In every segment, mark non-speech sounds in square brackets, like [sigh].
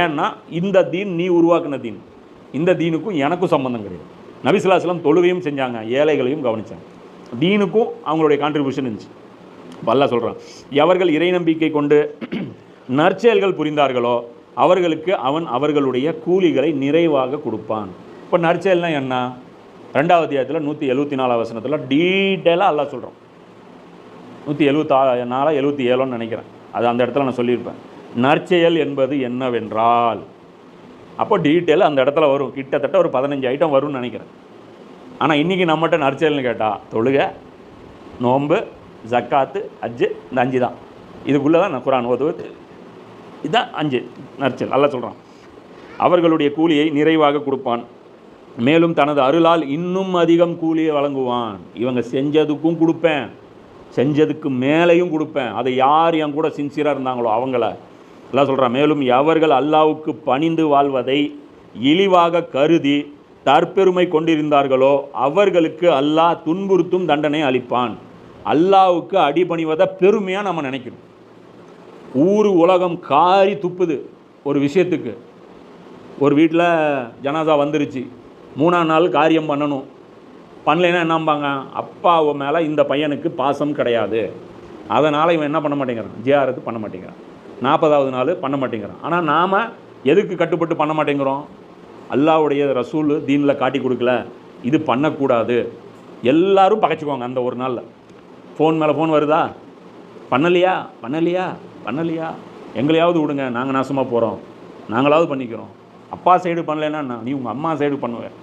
ஏன்னா இந்த தீன் நீ உருவாக்குன தீன். இந்த தீனுக்கும் எனக்கும் சம்பந்தம் கிடையாது. நபிசுல்லாஸ்லாம் தொழுகையும் செஞ்சாங்க ஏழைகளையும் கவனித்தாங்க தீனுக்கும் அவங்களுடைய கான்ட்ரிபியூஷன் இருந்துச்சு. பல்லா சொல்கிறான் எவர்கள் இறை நம்பிக்கை கொண்டு [clears throat] நற்செயல்கள் புரிந்தார்களோ அவர்களுக்கு அவன் அவர்களுடைய கூலிகளை நிறைவாக கொடுப்பான். இப்போ நற்செயல்னா என்ன? ரெண்டாவது அத்தியாயத்தில் நூற்றி எழுபத்தி நாலாம் வசனத்தில் டீட்டெயிலாக எல்லாம் சொல்கிறோம் நூற்றி எழுபத்தா நாலா எழுபத்தி ஏழோன்னு நினைக்கிறேன். அது அந்த இடத்துல நான் சொல்லியிருப்பேன். நற்செயல் என்பது என்னவென்றால் அப்போ டீட்டெயில் அந்த இடத்துல வரும். கிட்டத்தட்ட ஒரு பதினஞ்சு ஐட்டம் வரும்னு நினைக்கிறேன். ஆனால் இன்றைக்கி நம்மகிட்ட நற்செயல்னு கேட்டால் தொழுகை நோன்பு ஜக்காத்து அஜ்ஜு இந்த அஞ்சு தான். இதுக்குள்ளே தான் நான் குரான் ஓதுவது. இதுதான் அஞ்சு நற்செயல். நல்லா சொல்கிறான் அவர்களுடைய கூலியை நிறைவாக கொடுப்பான். மேலும் தனது அருளால் இன்னும் அதிகம் கூலியை வழங்குவான். இவங்க செஞ்சதுக்கும் கொடுப்பேன். செஞ்சதுக்கு மேலேயும் கொடுப்பேன். அதை யார் என் கூட சின்சியராக இருந்தாங்களோ அவங்கள எல்லாம் சொல்கிறான் மேலும் எவர்கள் அல்லாவுக்கு பணிந்து வாழ்வதை இழிவாக கருதி தற்பெருமை கொண்டிருந்தார்களோ அவர்களுக்கு அல்லாஹ் துன்புறுத்தும் தண்டனை அளிப்பான். அல்லாவுக்கு அடிபணிவதை பெருமையாக நம்ம நினைக்கணும். ஊர் உலகம் காரி துப்புது ஒரு விஷயத்துக்கு. ஒரு வீட்டில் ஜனாசா வந்துருச்சு. மூணாம் நாள் காரியம் பண்ணணும். பண்ணலைன்னா என்னம்பாங்க? அப்பாவை மேலே இந்த பையனுக்கு பாசம் கிடையாது. அதனால் இவன் என்ன பண்ண மாட்டேங்கிறான்? ஜிஆர்எத்து பண்ண மாட்டேங்கிறான். நாற்பதாவது நாள் பண்ண மாட்டேங்கிறான். ஆனால் நாம் எதுக்கு கட்டுப்பட்டு பண்ண மாட்டேங்கிறோம்? அல்லாவுடைய ரசூல் தீனில் காட்டி கொடுக்கல. இது பண்ணக்கூடாது. எல்லோரும் பகைச்சிக்குவாங்க அந்த ஒரு நாளில். ஃபோன் மேலே ஃபோன் வருதா? பண்ணலையா? பண்ணலையா? பண்ணலையா? எங்களையாவது விடுங்க. நாங்கள் நாசமாக போகிறோம் நாங்களாவது பண்ணிக்கிறோம். அப்பா சைடு பண்ணலைன்னா நீ உங்கள் அம்மா சைடு பண்ணுவேன்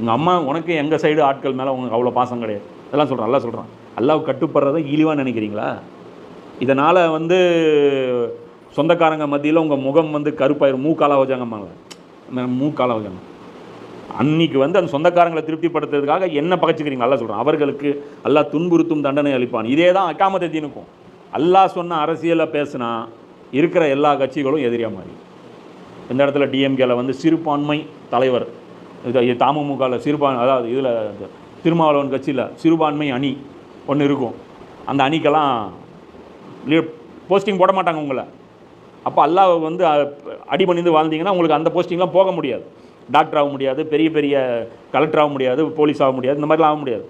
உங்கள் அம்மா உனக்கு எங்கள் சைடு ஆட்கள் மேலே உங்களுக்கு அவ்வளோ பாசம் கிடையாது. இதெல்லாம் சொல்கிறேன் நல்லா சொல்கிறான் அல்லாஹ் கட்டுப்படுறதை இழிவாக நினைக்கிறீங்களா? இதனால் வந்து சொந்தக்காரங்க மத்தியில் உங்கள் முகம் வந்து கருப்பாயிரும். மூக்காலாக வச்சாங்கம்மாங்க மூக்காலாக வச்சாங்க அன்னைக்கு வந்து அந்த சொந்தக்காரங்களை திருப்திப்படுத்துறதுக்காக என்ன பகச்சுக்கிறீங்க? அல்லாஹ் சொல்கிறேன் அவர்களுக்கு எல்லாம் துன்புறுத்தும் தண்டனை அளிப்பான். இதே தான் அக்காமத்தை தீனுக்கும். அல்லாஹ் சொன்ன அரசியலை பேசுனா இருக்கிற எல்லா கட்சிகளும் எதிரியாக மாறி. இந்த இடத்துல டிஎம்கேல வந்து சிறுபான்மை தலைவர் இது தமுமுகவில் அதாவது இதில் திருமாவளவன் கட்சியில் சிறுபான்மை அணி ஒன்று இருக்கும். அந்த அணிக்கெல்லாம் போஸ்டிங் போட மாட்டாங்க உங்களை. அப்போ அல்லாஹ் வந்து அடிபணிந்து வாழ்ந்தீங்கன்னா உங்களுக்கு அந்த போஸ்டிங்லாம் போக முடியாது. டாக்டர் ஆக முடியாது பெரிய பெரிய கலெக்டர் ஆக முடியாது போலீஸ் ஆக முடியாது இந்த மாதிரிலாம் ஆக முடியாது.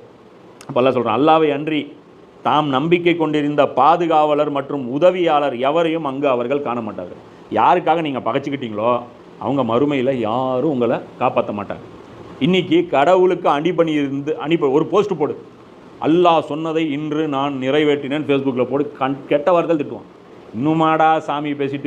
அப்போ அல்லாஹ் சொல்கிறேன் அல்லாவை அன்றி தாம் நம்பிக்கை கொண்டிருந்த பாதுகாவலர் மற்றும் உதவியாளர் எவரையும் அங்கு அவர்கள் காண மாட்டார்கள். யாருக்காக நீங்கள் பகைச்சிக்கிட்டீங்களோ அவங்க மறுமையில் யாரும் உங்களை காப்பாற்ற மாட்டாங்க. இன்னைக்கு கடவுளுக்கு அடிபணி இருந்து அனுப்பி ஒரு போஸ்ட் போடு. அல்லாஹ் சொன்னதை இன்று நான் நிறைவேற்றினேன் ஃபேஸ்புக்கில் போடு. கண் கெட்ட வார்த்தை திட்டுவான். இன்னுமாடா சாமி பேசிட்டு